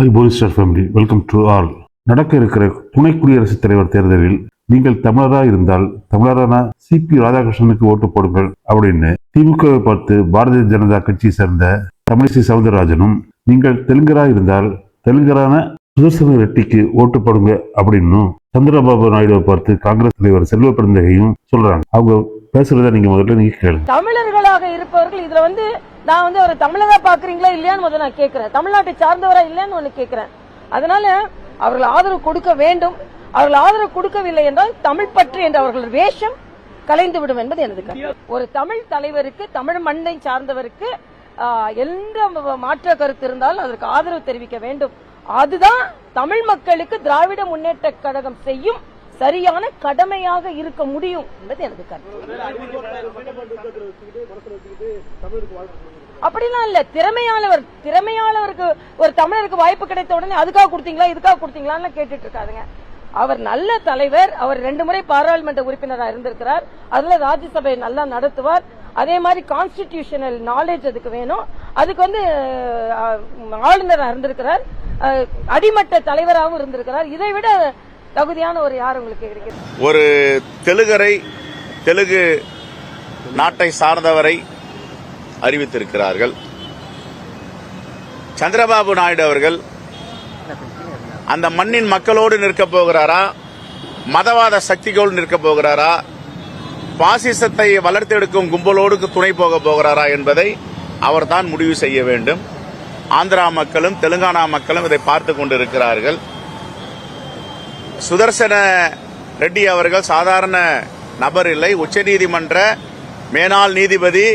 High போலிஸ்டர் family welcome to all. நடக்க இருக்கிற துணை குடியரசுத் தலைவர் தேர்தலில் நீங்கள் தமிழராக இருந்தால் தமிழரான சிபி ராதாகிருஷ்ணனுக்கு ஓட்டு போடுங்கள் அப்படின்னு திமுகவை பார்த்து பாரதிய ஜனதா கட்சியை சேர்ந்த தமிழிசை சவுந்தரராஜனும் நீங்கள் தெலுங்கராக இருந்தால் தெலுங்கரான சுதர்சன ரெட்டிக்கு ஓட்டு போடுங்க அப்படின்னு சந்திரபாபு நாயுடுவை பார்த்து காங்கிரஸ் தலைவர் செல்வ பெருந்தகையும் சொல்றாங்க. அவங்க பேசுறத நீங்க முதல்ல நீங்க கேளுங்க. தமிழர்களாக இருப்பவர்கள் இதுல வந்து நான் வந்து ஒரு தமிழரா பாக்குறீங்களா இல்லையான்னு முதல்ல நான் கேட்கிறேன். தமிழ்நாட்டை சார்ந்தவரா இல்லையான்னு ஒன்று கேட்கிறேன். அதனால அவர்கள் ஆதரவு கொடுக்க வேண்டும். அவர்கள் ஆதரவு கொடுக்கவில்லை என்றால் தமிழ் பற்று என்ற அவர்கள் வேஷம் கலைந்து விடும் என்பது எனது கருத்து. ஒரு தமிழ் தலைவருக்கு தமிழ் மண்ணை சார்ந்தவருக்கு ஆஹ், எந்த மாற்ற கருத்து இருந்தாலும் அதற்கு ஆதரவு தெரிவிக்க வேண்டும். அதுதான் தமிழ் மக்களுக்கு திராவிட முன்னேற்ற கழகம் செய்யும் சரியான கடமையாக இருக்க முடியும் என்பது எனது கருத்து. அப்படிலாம் இல்ல. திறமையானவர் திறமையானவருக்கு ஒரு தமிழருக்கு வாய்ப்பு கிடைத்த உடனே அதுக்காக கொடுத்தீங்களா இதுக்காக கொடுத்தீங்களான்னு கேட்டுட்டு இருக்காதுங்க. அவர் நல்ல தலைவர் அவர் ரெண்டு முறை பாராளுமன்ற உறுப்பினராக இருந்திருக்கிறார். அதுல ராஜ்யசபை நல்லா நடத்துவார். அதே மாதிரி கான்ஸ்டிடியூஷனல் நாலேஜ் அதுக்கு வேணும். அதுக்கு வந்து ஆளுநராக இருந்திருக்கிறார். அடிமட்ட தலைவராகவும் இருந்திருக்கிறார். இதை விட தகுதியான ஒரு யார் உங்களுக்கு கிடைக்கிறது ஒரு தெலுங்கரை தெலுங்கு நாட்டை சார்ந்தவரை அறிவித்திருக்கிறார்கள். சந்திரபாபு நாயுடு அவர்கள் அந்த மண்ணின் மக்களோடு நிற்க போகிறாரா? மதவாத சக்திகளோடு நிற்க போகிறாரா? பாசிசத்தை வளர்த்தெடுக்கும் கும்பலோடு துணை போக போகிறாரா என்பதை அவர்தான் முடிவு செய்ய வேண்டும். ஆந்திரா மக்களும் தெலுங்கானா மக்களும் இதை பார்த்து கொண்டிருக்கிறார்கள். சுதர்சன ரெட்டி அவர்கள் சாதாரண நபர் இல்லை. உச்சநீதிமன்ற மேனாள் நீதிபதி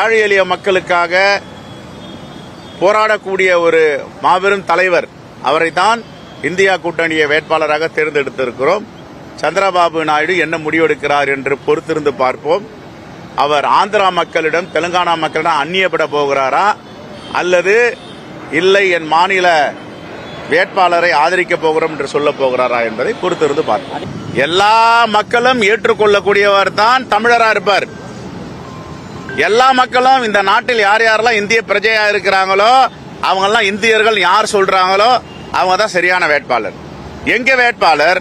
ஏழை எளிய மக்களுக்காக போராடக்கூடிய ஒரு மாபெரும் தலைவர். அவரைத்தான் இந்தியா கூட்டணியை வேட்பாளராக தேர்ந்தெடுத்திருக்கிறோம். சந்திரபாபு நாயுடு என்ன முடிவெடுக்கிறார் என்று பொறுத்திருந்து பார்ப்போம். அவர் ஆந்திரா மக்களிடம் தெலுங்கானா மக்களிடம் அந்நியப்பட போகிறாரா? அல்லது இல்லை என் மாநில வேட்பாளரை ஆதரிக்க போகிறோம் என்று சொல்ல போகிறாரா என்பதை பொறுத்திருந்து பார்ப்போம். எல்லா மக்களும் ஏற்றுக்கொள்ளக்கூடியவர் தான் தமிழராக இருப்பார். எல்லா மக்களும் இந்த நாட்டில் யார் யாரெல்லாம் இந்திய பிரஜையா இருக்கிறாங்களோ அவங்கெல்லாம் இந்தியர்கள் யார் சொல்றாங்களோ அவங்க தான் சரியான வேட்பாளர். எங்க வேட்பாளர்?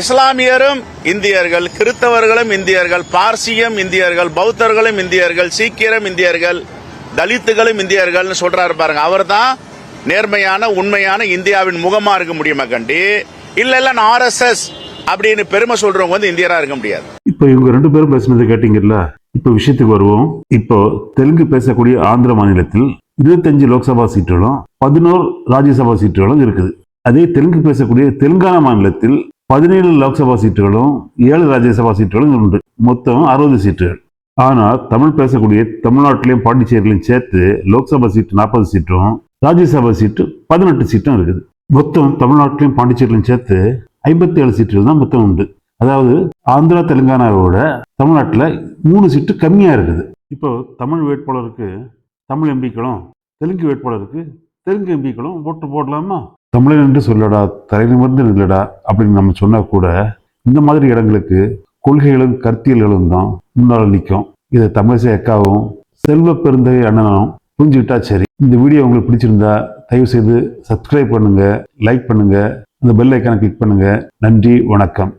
இஸ்லாமியரும் இந்தியர்கள் கிறிஸ்தவர்களும் இந்தியர்கள் பார்சியும் இந்தியர்கள் பௌத்தர்களும் இந்தியர்கள் சீக்கியரும் இந்தியர்கள் தலித்துகளும் இந்தியர்கள்னு சொல்றாரு பாருங்க. அவர் தான் நேர்மையான உண்மையான இந்தியாவின் முகமா இருக்க முடியுமா கண்டி? இல்ல இல்ல நான் ஆர்எஸ்எஸ் அப்படின்னு பெருமை சொல்றவங்க வந்து இந்தியரா இருக்க முடியாது. இப்போ இவங்க ரெண்டு பேரும் பேசுனது கேட்டீங்கல்ல இப்போ விஷயத்துக்கு வருவோம். இப்போ தெலுங்கு பேசக்கூடிய ஆந்திர மாநிலத்தில் இருபத்தஞ்சு லோக்சபா சீட்டுகளும் பதினோரு ராஜ்யசபா சீட்டுகளும் இருக்குது. அதே தெலுங்கு பேசக்கூடிய தெலுங்கானா மாநிலத்தில் பதினேழு லோக்சபா சீட்டுகளும் ஏழு ராஜ்யசபா சீட்டுகளும் உண்டு. மொத்தம் அறுபது சீட்டுகள். ஆனால் தமிழ் பேசக்கூடிய தமிழ்நாட்டிலையும் பாண்டிச்சேரியிலையும் சேர்த்து லோக்சபா சீட்டு நாற்பது சீட்டும் ராஜ்யசபா சீட்டு பதினெட்டு சீட்டும் இருக்குது. மொத்தம் தமிழ்நாட்டிலையும் பாண்டிச்சேரியிலையும் சேர்த்து ஐம்பத்தி ஏழு சீட்டுகள் தான் மொத்தம் உண்டு. அதாவது ஆந்திரா தெலுங்கானாவோட தமிழ்நாட்டில் மூணு சீட்டு கம்மியாக இருக்குது. இப்போ தமிழ் வேட்பாளருக்கு தமிழ் எம்பிக்களும் தெலுங்கு வேட்பாளருக்கு தெலுங்கு எம்பிக்களும் ஓட்டு போடலாமா? தமிழன் என்று சொல்லடா தலைநிமிர்ந்து நில்லடா அப்படின்னு நம்ம சொன்னால் கூட இந்த மாதிரி இடங்களுக்கு கொள்கைகளும் கருத்தியல்களும் தான் முன்னால் நிற்கும். இதை தமிழிசை அக்காவும் செல்வ பெருந்தகை அண்ணனும் புரிஞ்சுக்கிட்டா சரி. இந்த வீடியோ உங்களுக்கு பிடிச்சிருந்தா தயவு செய்து சப்ஸ்கிரைப் பண்ணுங்க லைக் பண்ணுங்க அந்த பெல் ஐக்கானை கிளிக் பண்ணுங்க. நன்றி வணக்கம்.